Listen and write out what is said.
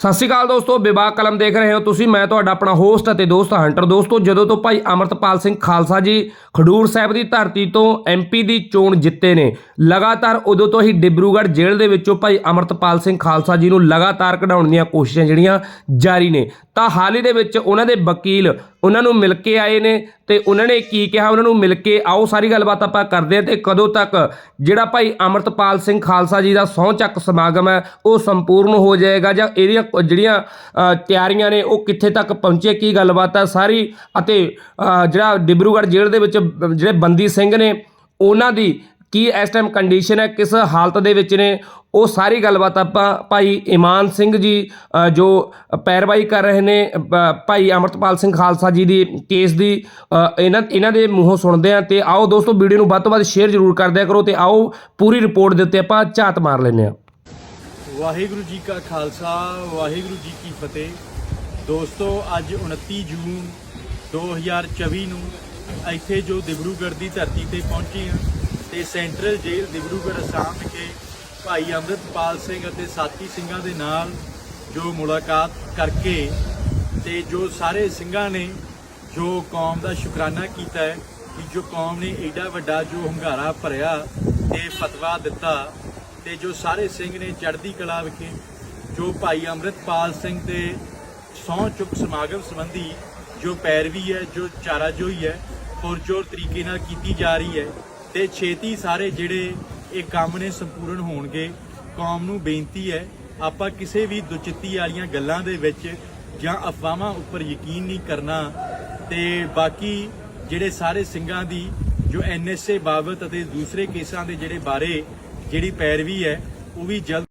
ਸਤਿ ਸ਼੍ਰੀ ਅਕਾਲ ਦੋਸਤੋ ਵਿਵਾਹ ਕਲਮ ਦੇਖ ਰਹੇ ਹੋ ਤੁਸੀਂ, ਮੈਂ ਤੁਹਾਡਾ ਆਪਣਾ ਹੋਸਟ ਅਤੇ ਦੋਸਤ ਹੰਟਰ ਦੋਸਤੋ, ਜਦੋਂ ਤੋਂ ਭਾਈ ਅਮਰਤਪਾਲ ਸਿੰਘ ਖਾਲਸਾ ਜੀ ਖਡੂਰ ਸਾਹਿਬ ਦੀ ਧਰਤੀ ਤੋਂ ਐਮਪੀ ਦੀ ਚੋਣ ਜਿੱਤੇ ਨੇ, ਲਗਾਤਾਰ ਉਦੋਂ ਤੋਂ ਹੀ ਡਿਬਰੂਗੜ੍ਹ ਜੇਲ੍ਹ ਦੇ ਵਿੱਚੋਂ ਭਾਈ ਅਮਰਤਪਾਲ ਸਿੰਘ ਖਾਲਸਾ ਜੀ ਨੂੰ ਲਗਾਤਾਰ ਕਢਾਉਣ ਦੀਆਂ ਕੋਸ਼ਿਸ਼ਾਂ ਜਿਹੜੀਆਂ ਜਾਰੀ ਨੇ। ਤਾਂ ਹਾਲ ਹੀ ਦੇ ਵਿੱਚ ਉਹਨਾਂ ਦੇ ਵਕੀਲ ਉਹਨਾਂ ਨੂੰ ਮਿਲ ਕੇ ਆਏ ਨੇ ਤੇ ਉਹਨਾਂ ਨੇ ਕੀ ਕਿਹਾ? ਉਹਨਾਂ ਨੂੰ ਮਿਲ ਕੇ ਆਓ, ਸਾਰੀ ਗੱਲਬਾਤ ਆਪਾਂ ਕਰਦੇ ਹਾਂ ਤੇ ਕਦੋਂ ਤੱਕ ਜਿਹੜਾ ਭਾਈ ਅਮਰਤਪਾਲ ਸਿੰਘ ਖਾਲਸਾ ਜੀ ਦਾ ਸਹੁੰ ਚੱਕ ਸਮਾਗਮ ਹੈ, ਉਹ ਸੰਪੂਰਨ ਹੋ ਜਾਏਗਾ ਜਾਂ ਇਹਦੀਆਂ ਜਿਹੜੀਆਂ ਤਿਆਰੀਆਂ ਨੇ, ਉਹ ਕਿੱਥੇ ਤੱਕ ਪਹੁੰਚੇ, ਕੀ ਗੱਲਬਾਤ ਹੈ? ਸਾਰੀ ਅਤੇ ਜਿਹੜਾ ਡਿਬਰੂਗੜ੍ਹ ਜੇਲ੍ਹ ਦੇ ਵਿੱਚ ਜਿਹੜੇ ਬੰਦੀ ਸਿੰਘ ਨੇ, ਉਹਨਾਂ ਦੀ ਕੀ ਇਸ ਟਾਈਮ ਕੰਡੀਸ਼ਨ ਹੈ, ਕਿਸ ਹਾਲਤ ਦੇ ਵਿੱਚ ਨੇ, ਉਹ ਸਾਰੀ ਗੱਲਬਾਤ ਆਪਾਂ ਭਾਈ ਇਮਾਨ ਸਿੰਘ ਜੀ ਜੋ ਪੈਰਵਾਈ ਕਰ ਰਹੇ ਨੇ ਭਾਈ ਅਮਰਤਪਾਲ ਸਿੰਘ ਖਾਲਸਾ ਜੀ ਦੀ ਕੇਸ ਦੀ ਇਹਨਾਂ ਇਹਨਾਂ ਦੇ ਮੂੰਹੋਂ ਸੁਣਦੇ ਆ ਤੇ ਆਓ ਦੋਸਤੋ ਵੀਡੀਓ ਨੂੰ ਵੱਧ ਤੋਂ ਵੱਧ ਸ਼ੇਅਰ ਜ਼ਰੂਰ ਕਰਦਿਆ ਕਰੋ ਤੇ ਆਓ ਪੂਰੀ ਰਿਪੋਰਟ ਦੇ ਉੱਤੇ ਆਪਾਂ ਝਾਤ ਮਾਰ ਲੈਂਦੇ ਆ ਵਾਹਿਗੁਰੂ ਜੀ ਕਾ ਖਾਲਸਾ, ਵਾਹਿਗੁਰੂ ਜੀ ਕੀ ਫਤਿਹ। ਦੋਸਤੋ, ਅੱਜ 29 ਜੂਨ 2024 ਨੂੰ ਇੱਥੇ ਜੋ ਦਿਬਰੂਗੜ੍ਹ ਦੀ ਧਰਤੀ ਤੇ ਪਹੁੰਚੇ ਹਾਂ ਤੇ ਸੈਂਟਰਲ ਜੇਲ੍ਹ ਦਿਬਰੂਗੜ੍ਹ ਅਸਾਮ ਵਿਖੇ ਭਾਈ ਅੰਮ੍ਰਿਤਪਾਲ ਸਿੰਘ ਅਤੇ ਸਾਥੀ ਸਿੰਘਾਂ ਦੇ ਨਾਲ ਜੋ ਮੁਲਾਕਾਤ ਕਰਕੇ ਤੇ ਜੋ ਸਾਰੇ ਸਿੰਘਾਂ ਨੇ ਜੋ ਕੌਮ ਦਾ ਸ਼ੁਕਰਾਨਾ ਕੀਤਾ ਹੈ ਕਿ ਜੋ ਕੌਮ ਨੇ ਐਡਾ ਵੱਡਾ ਜੋ ਹੰਗਾਰਾ ਭਰਿਆ ਤੇ ਫਤਵਾ ਦਿੱਤਾ ਤੇ ਜੋ ਸਾਰੇ ਸਿੰਘ ਨੇ ਚੜ੍ਹਦੀ ਕਲਾ ਵਿਖੇ ਜੋ ਭਾਈ ਅੰਮ੍ਰਿਤਪਾਲ ਸਿੰਘ ਦੇ ਸਹੁੰ ਚੁੱਕ ਸਮਾਗਮ ਸੰਬੰਧੀ ਜੋ ਪੈਰਵੀ ਹੈ, ਜੋ ਚਾਰਾਜੋਈ ਹੈ, ਪੁਰਜੋਰ ਤਰੀਕੇ ਨਾਲ ਕੀਤੀ ਜਾ ਰਹੀ ਹੈ ਤੇ ਛੇਤੀ ਸਾਰੇ ਜਿਹੜੇ ਇਹ ਕੰਮ ਨੇ ਸੰਪੂਰਨ ਹੋਣਗੇ। ਕੌਮ ਨੂੰ ਬੇਨਤੀ ਹੈ, ਆਪਾਂ ਕਿਸੇ ਵੀ ਦੁਚਿੱਤੀ ਵਾਲੀਆਂ ਗੱਲਾਂ ਦੇ ਵਿੱਚ ਜਾਂ ਅਫਵਾਹਾਂ ਉੱਪਰ ਯਕੀਨ ਨਹੀਂ ਕਰਨਾ। ਤੇ ਬਾਕੀ ਜਿਹੜੇ ਸਾਰੇ ਸਿੰਘਾਂ ਦੀ, ਜੋ ਐਨਐਸਏ ਬਾਬਤ ਅਤੇ ਦੂਸਰੇ ਕੇਸਾਂ ਦੇ ਜਿਹੜੇ ਬਾਰੇ ਜਿਹੜੀ ਪੈਰਵੀ ਹੈ, ਉਹ ਵੀ ਜਲਦ